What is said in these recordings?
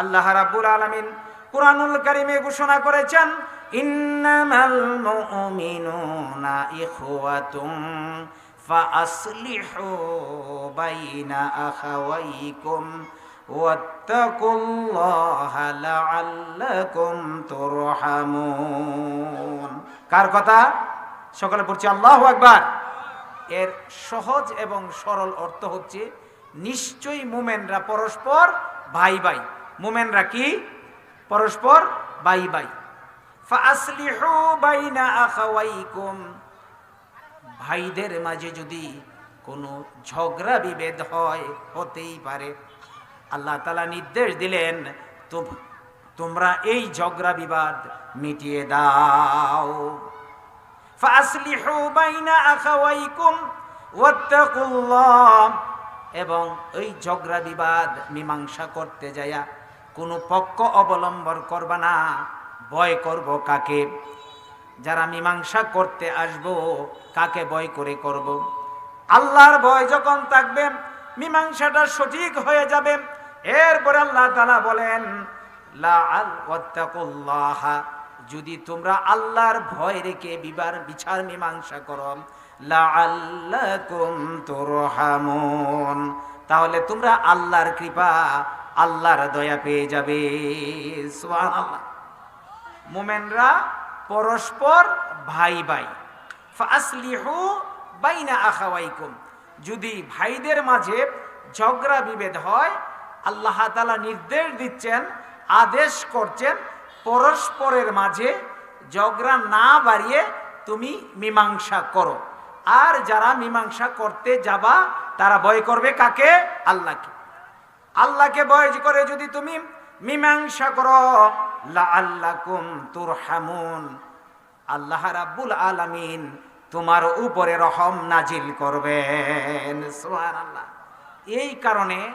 আল্লাহ রাব্বুল আলামিন কুরআনুল কারীমে ঘোষণা করেছেন, ইন্নামাল মুমিনুনা ইখওয়াতুম ফাআসলিহু বাইনা আখাওয়াইকুম ওয়াত্তাকুল্লাহা লাআল্লাকুম তুরহামুন। কার কথা? সকলে পড়ছি, আল্লাহু আকবার। এর সহজ এবং সরল অর্থ হচ্ছে, নিশ্চয়ই মুমেনরা পরস্পর ভাই ভাই মুমেনরা কি? পরস্পর বাই আখাওয়াইকুম। ভাইদের মাঝে যদি কোনো ঝগড়া বিভেদ হয়, হতেই পারে। আল্লাহ তালা নির্দেশ দিলেন তোমরা এই ঝগড়া বিবাদ মিটিয়ে দাও। এবং ওই ঝগড়া বিবাদ মীমাংসা করতে যায়া কোনো পক্ষ অবলম্বন করবা না, ভয় করব কাকে? যারা মীমাংসা করতে আসব, কাকে ভয় করে করব? আল্লাহর ভয় যখন থাকবে, মীমাংসাটা সঠিক হয়ে যাবে। এরপরে আল্লাহ তালা বলেন যদি তোমরা আল্লাহর ভয় রেখে বিবার বিচার মীমাংসা করো তাহলে তোমরা আল্লাহর কৃপা আল্লাহর দয়া পেয়ে যাবে। মোমেনরা পরস্পর ভাই ভাই। ফাসলিহু বাইনা আখাওয়াইকুম। যদি ভাইদের মাঝে ঝগড়া বিভেদ হয়, আল্লাহ তাআলা নির্দেশ দিচ্ছেন, আদেশ করছেন, পরস্পরের মাঝে ঝগড়া না বাড়িয়ে তুমি মীমাংসা করো। আর যারা মীমাংসা করতে যাবা, তারা ভয় করবে কাকে? আল্লাহকে। আল্লাহকে ভয় করে যদি তুমি মীমাংসা করো, লাআল্লাকুম তুরহামুন। আল্লাহ রাব্বুল আলামিন তোমার উপরে রহম নাজিল করবেন। সুবহানাল্লাহ। এই কারণে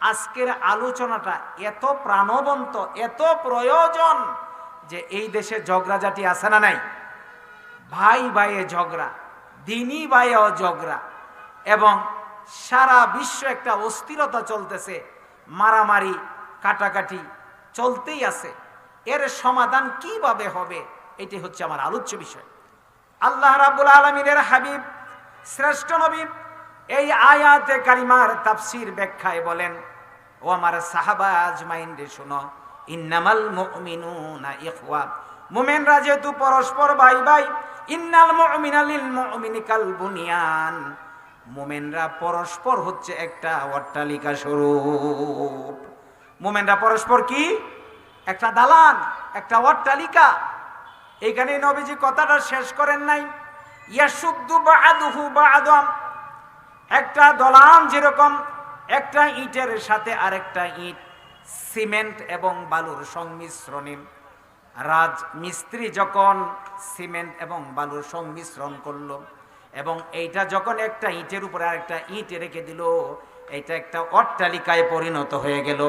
আজকের আলোচনাটা এত প্রাণবন্ত, এত প্রয়োজন যে এই দেশে ঝগড়া ঝগড়াঝাটি আছে না নাই? ভাই ভাইয়ে ঝগড়া, দিনী ভাইয়েও ঝগড়া, এবং সারা বিশ্ব একটা অস্থিরতা চলতেছে। মারামারি, কাটাকাটি চলতেই আছে। এর সমাধান কীভাবে হবে? এটি হচ্ছে আমার আলোচ্য বিষয়। আল্লাহ রাব্বুল আলমিনের হাবিব, শ্রেষ্ঠ নবী, এই আয়াতে কারিমার তাফসির ব্যাখ্যায় বলেন, ও আমার সাহাবা আজমাইন রে শোনো, ইন্নামাল মুমিনুনা ইখওয়া। মুমিনরা যেহেতু পরস্পর ভাই ভাই ইন্নাল মুমিনা লিল বুনিয়ান। মুমিনরা পরস্পর হচ্ছে একটা অট্টালিকা স্বরূপ। মুমিনরা পরস্পর কি? একটা দালান, একটা অট্টালিকা। এইখানে নবীজি কথাটা শেষ করেন নাই। ইয়াসুদ্দু বাআদুহু বাআদাম একটা দলান যেরকম, একটা ইটের সাথে আরেকটা ইট, সিমেন্ট এবং বালুর সংমিশ্রণে। রাজমিস্ত্রি যখন সিমেন্ট এবং বালুর সংমিশ্রণ করল এবং এইটা যখন একটা ইটের উপরে আরেকটা ইট রেখে দিল, এইটা একটা অট্টালিকায় পরিণত হয়ে গেল।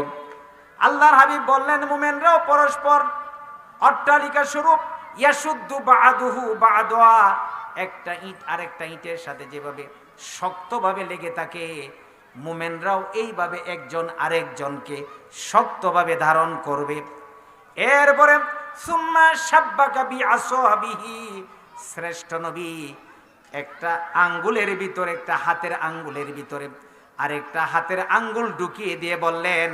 আল্লাহর হাবিব বললেন, মোমেনরাও পরস্পর অট্টালিকা স্বরূপ ইয়াসুদ্দু বাআদুহু বাআদা একটা ইট আরেকটা ইটের সাথে যেভাবে শক্তভাবে লেগে থাকে, মোমেনরাও এইভাবে একজন আরেকজনকে শক্তভাবে ধারণ করবে। এরপরে, সুম্মা সাব্বাকা বি আসহাবিহি শ্রেষ্ঠ নবী একটা আঙ্গুলের ভিতরে, একটা হাতের আঙ্গুলের ভিতরে। আরেকটা হাতের আঙ্গুল ঢুকিয়ে দিয়ে বললেন,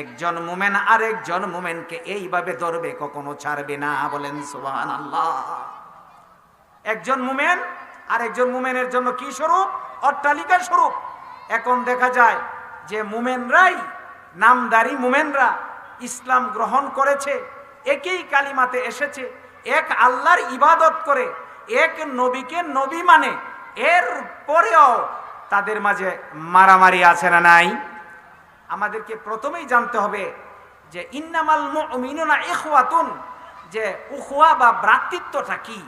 একজন মুমেন আরেকজন মুমেনকে এইভাবে ধরবে, কখনো ছাড়বে না। বলেন সুবান আল্লাহ একজন মুমেন আরেকজন মুমেনের জন্য কি স্বরূপ? অট্টালিকার স্বরূপ। এখন দেখা যায় যে মুমেনরাই নামদারি মুমেনরা ইসলাম গ্রহণ করেছে, একই কালিমাতে এসেছে, এক আল্লাহর ইবাদত করে এক নবীকে নবী মানে। এর পরেও তাদের মাঝে মারামারি আছে না নাই? আমাদেরকে প্রথমেই জানতে হবে যে ইন্নামাল মুমিনুনা ইখওয়াতুন, যে উখওয়া বা ভ্রাতৃত্বটা কি?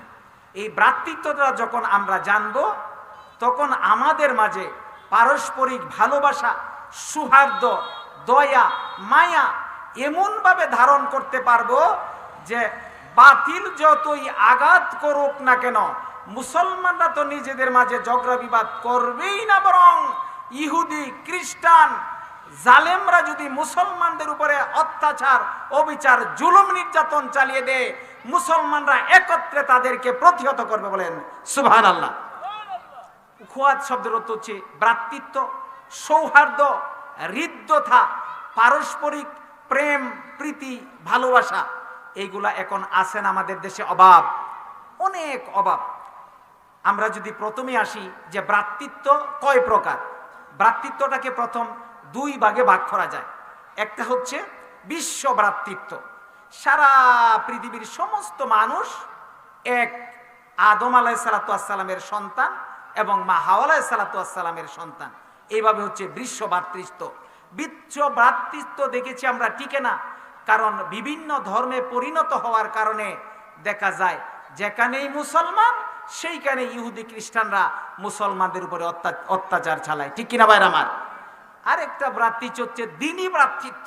এই ভ্রাতৃত্বটা যখন আমরা জানব, তখন আমাদের মাঝে পারস্পরিক ভালোবাসা, সুহার্দ্য, দয়া, মায়া এমনভাবে ধারণ করতে পারব যে বাতিল যতই আঘাত করুক না কেন, মুসলমানরা তো নিজেদের মাঝে ঝগড়া বিবাদ করবেই না বরং ইহুদি, খ্রিস্টান, জালেমরা যদি মুসলমানদের উপরে অত্যাচার, অবিচার, জুলুম নির্যাতন চালিয়ে দেয়, মুসলমানরা একত্রে তাদেরকে প্রতিহত করবে বলেন সুবহান আল্লাহ খুয়াত শব্দের অর্থ হচ্ছে ভ্রাতৃত্ব, সৌহার্দ্য, হৃদ্যতা, পারস্পরিক প্রেম, প্রীতি, ভালোবাসা। এইগুলা এখন আছেন আমাদের দেশে অভাব, অনেক অভাব। আমরা যদি প্রথমে আসি যে ভ্রাতৃত্ব কয় প্রকার? ভ্রাতৃত্বটাকে প্রথম দুই ভাগে ভাগ করা যায়। একটা হচ্ছে বিশ্ব ভ্রাতৃত্ব। সারা পৃথিবীর সমস্ত মানুষ এক আদম আলাহ সালাতামের সন্তান এবং মা হাওয়ালাই সালাতামের সন্তান। এইভাবে হচ্ছে বিশ্ব ভ্রাতৃত্ব। বিশ্ব ভ্রাতৃত্ব দেখেছি আমরা টিকে না? কারণ বিভিন্ন ধর্মে পরিণত হওয়ার কারণে দেখা যায়, যেখানেই মুসলমান সেইখানে ইহুদি খ্রিস্টানরা মুসলমানদের উপরে অত্যাচার চালায়। ঠিক কিনা ভাইর আমার? আরেকটা ভ্রাতৃত্ব হচ্ছে দিনী ভ্রাতৃত্ব।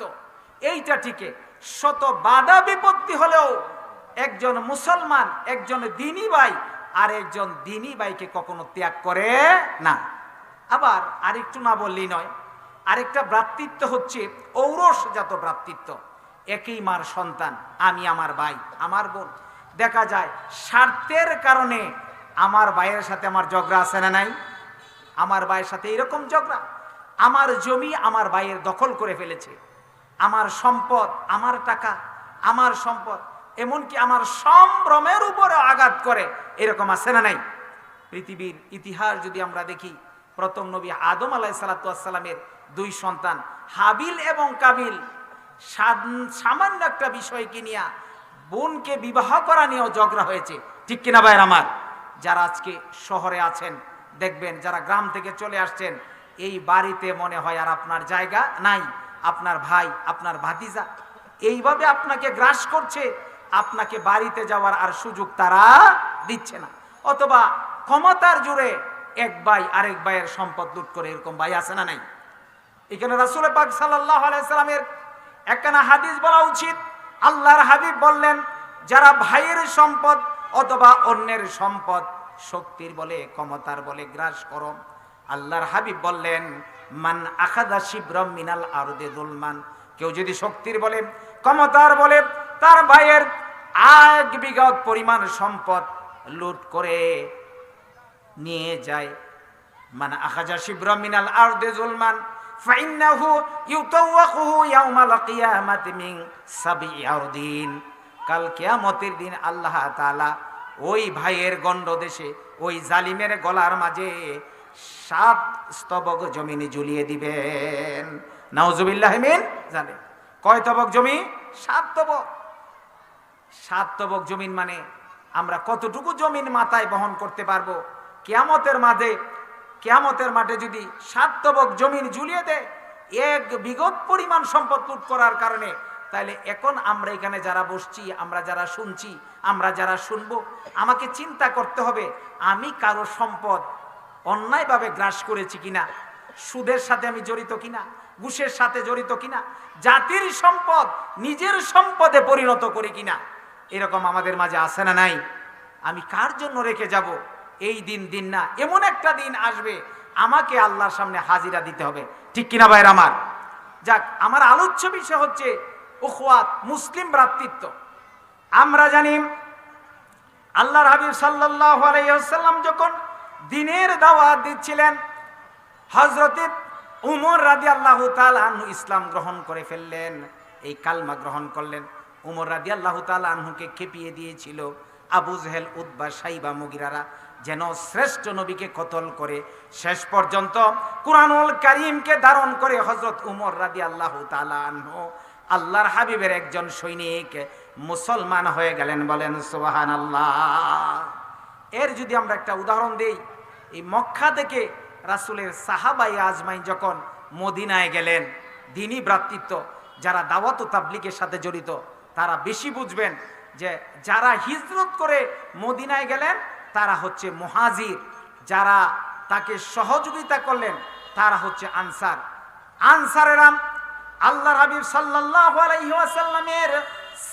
এইটা ঠিকে শত বাধা বিপত্তি হলেও একজন মুসলমান, একজন দিনী ভাই, আর একজন দিনী ভাইকে কখনো ত্যাগ করে না। আবার আরেকটু না বললেই নয়, আরেকটা ভ্রাতৃত্ব হচ্ছে ঔরসজাত ভ্রাতৃত্ব। একই মার সন্তান, আমি আমার ভাই, আমার বোন। দেখা যায়, স্বার্থের কারণে আমার ভাইয়ের সাথে আমার ঝগড়া আছে না নাই? আমার ভাইয়ের সাথে এরকম ঝগড়া। আমার জমি আমার ভাইয়ের দখল করে ফেলেছে। আমার সম্পদ, আমার টাকা, আমার সম্পদ, এমনকি আমার সম্ভ্রমের উপরে আঘাত করে, এরকম আছে না নাই? পৃথিবীর ইতিহাস যদি আমরা দেখি, প্রথম নবী আদম আলাহ সালাতামের দুই সন্তান, হাবিল এবং কাবিল সামান্য একটা বিষয়কে নিয়ে বোনকে বিবাহ করা নিয়েও ঝগড়া হয়েছে। ঠিক কিনা ভাইয়ের আমার? যারা আজকে শহরে আছেন, দেখবেন, যারা গ্রাম থেকে চলে আসছেন, এই বাড়িতে মনে হয় আর আপনার জায়গা নাই, আপনার ভাই, আপনার ভাতিজা। এইভাবে আপনাকে গ্রাস করছে, আপনাকে বাড়িতে যাওয়ার আর সুযোগ তারা দিচ্ছে না। অথবা ক্ষমতার জুড়ে এক ভাই আরেক ভাইয়ের সম্পদ লুট করে এরকম ভাই আছে না নাই? এখানে রাসুল পাক সাল্লাহ আলাইসালামের একখানা হাদিস বলা উচিত। আল্লাহর হাবিব বললেন, যারা ভাইয়ের সম্পদ অথবা অন্যের সম্পদ শক্তির বলে, ক্ষমতার বলে গ্রাস করম আল্লাহর হাবিব বললেন, মান আখাদা শিব্রম মিনাল আরদে দুলমান কেউ যদি শক্তির বলে, ক্ষমতার বলে, তার ভাইয়ের এক বিঘত পরিমাণ সম্পদ লুট করে নিয়ে যায়। মানে আখাজা শিবরা মিনাল আরদে জুলমান? ফাইন্নাহু ইউতাওয়াকুহু ইয়াউমাল কিয়ামাতি মিন সাবই আরদিন। কাল কিয়ামতের দিন আল্লাহ তাআলা ওই ভাইয়ের গণ্ড দেশে ওই জালিমের গলার মাঝে সাত স্তবক জমিনে ঝুলিয়ে দিবেন। নাউজুবিল্লাহ মিন জানে কয় তবক জমি সাত তবক। সাত তবক জমিন মানে আমরা কতটুকু জমিন মাথায় বহন করতে পারব? কেয়ামতের মাঝে কেয়ামতের মাঠে যদি সাত তবক জমিন ঝুলিয়ে দেয়, এক বিগত পরিমাণ সম্পদ লুট করার কারণে তাহলে এখন আমরা এখানে যারা বসছি, আমরা যারা শুনছি, আমরা যারা শুনব, আমাকে চিন্তা করতে হবে, আমি কারও সম্পদ অন্যায়ভাবে গ্রাস করেছি কিনা, সুদের সাথে আমি জড়িত কিনা, ঘুষের সাথে জড়িত কিনা, জাতির সম্পদ নিজের সম্পদে পরিণত করি কিনা, এরকম আমাদের মাঝে আছে না নাই? আমি কার জন্য রেখে যাব? এই দিন দিন না, এমন একটা দিন আসবে, আমাকে আল্লাহর সামনে হাজিরা দিতে হবে। ঠিক কিনা ভাইয়ের আমার? যাক, আমার আলোচ্য বিষয় হচ্ছে উখওয়াত, মুসলিম ভ্রাতৃত্ব। আমরা জানি, আল্লাহর হাবিব সাল্লাল্লাহু আলাইহি ওয়াসাল্লাম যখন দিনের দাওয়াত দিচ্ছিলেন হজরতে উমর রাদি আল্লাহ আনহু ইসলাম গ্রহণ করে ফেললেন, এই কালমা গ্রহণ করলেন। উমর রাদি আল্লাহ আনহুকে খেপিয়ে দিয়েছিল। আবু জেহেল উদ্বা সাইবা, মুগিরারা যেন শ্রেষ্ঠ নবীকে কতল করে। শেষ পর্যন্ত কুরআনুল কারিমকে ধারণ করে হজরত উমর রাদি আল্লাহ আল্লাহর হাবিবের একজন সৈনিক মুসলমান হয়ে গেলেন, বলেন সোহান আল্লাহ এর যদি আমরা একটা উদাহরণ দেই, এই মক্কা থেকে রাসুলের সাহাবাই আজমাই যখন মদিনায় গেলেন দিনই ভ্রাতৃত্ব, যারা দাওয়াত তাবলিকের সাথে জড়িত, তারা বেশি বুঝবেন যে যারা হিজরত করে মদিনায় গেলেন, তারা হচ্ছে মহাজির। যারা তাকে সহযোগিতা করলেন, তারা হচ্ছে আনসার। আনসারেরাম আল্লাহ হাবিব ওয়াসাল্লামের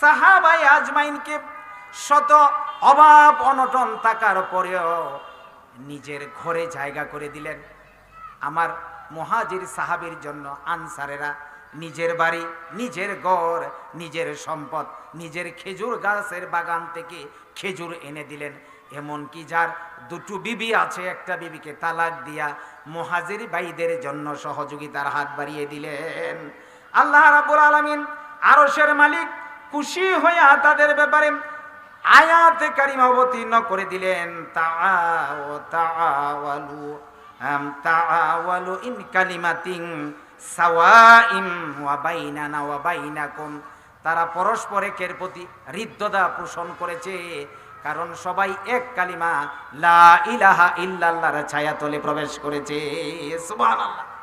সাহাবাই আজমাইনকে শত অভাব অনটন থাকার পরেও নিজের ঘরে জায়গা করে দিলেন। আমার মহাজির সাহাবির জন্য আনসারেরা নিজের বাড়ি, নিজের ঘর, নিজের সম্পদ, নিজের খেজুর গাছের বাগান থেকে খেজুর এনে দিলেন। এমনকি যার দুটো বিবি আছে, একটা বিবিকে তালাক দিয়া মহাজির ভাইদের জন্য সহযোগিতার হাত বাড়িয়ে দিলেন। আল্লাহ রাব্বুল আলামিন আরশের মালিক খুশি হইয়া তাদের ব্যাপারে আয়াত কারিমা অবতীর্ণ করে দিলেন। আম তাআওয়ালু ইন কালিমাতিন তারা পরস্পর একের প্রতি হৃদ্যতা পোষণ করেছে, কারণ সবাই এক কালিমা লা ইলাহা ইল্লাল্লাহর ছায়াতলে প্রবেশ করেছে। সুবহানাল্লাহ।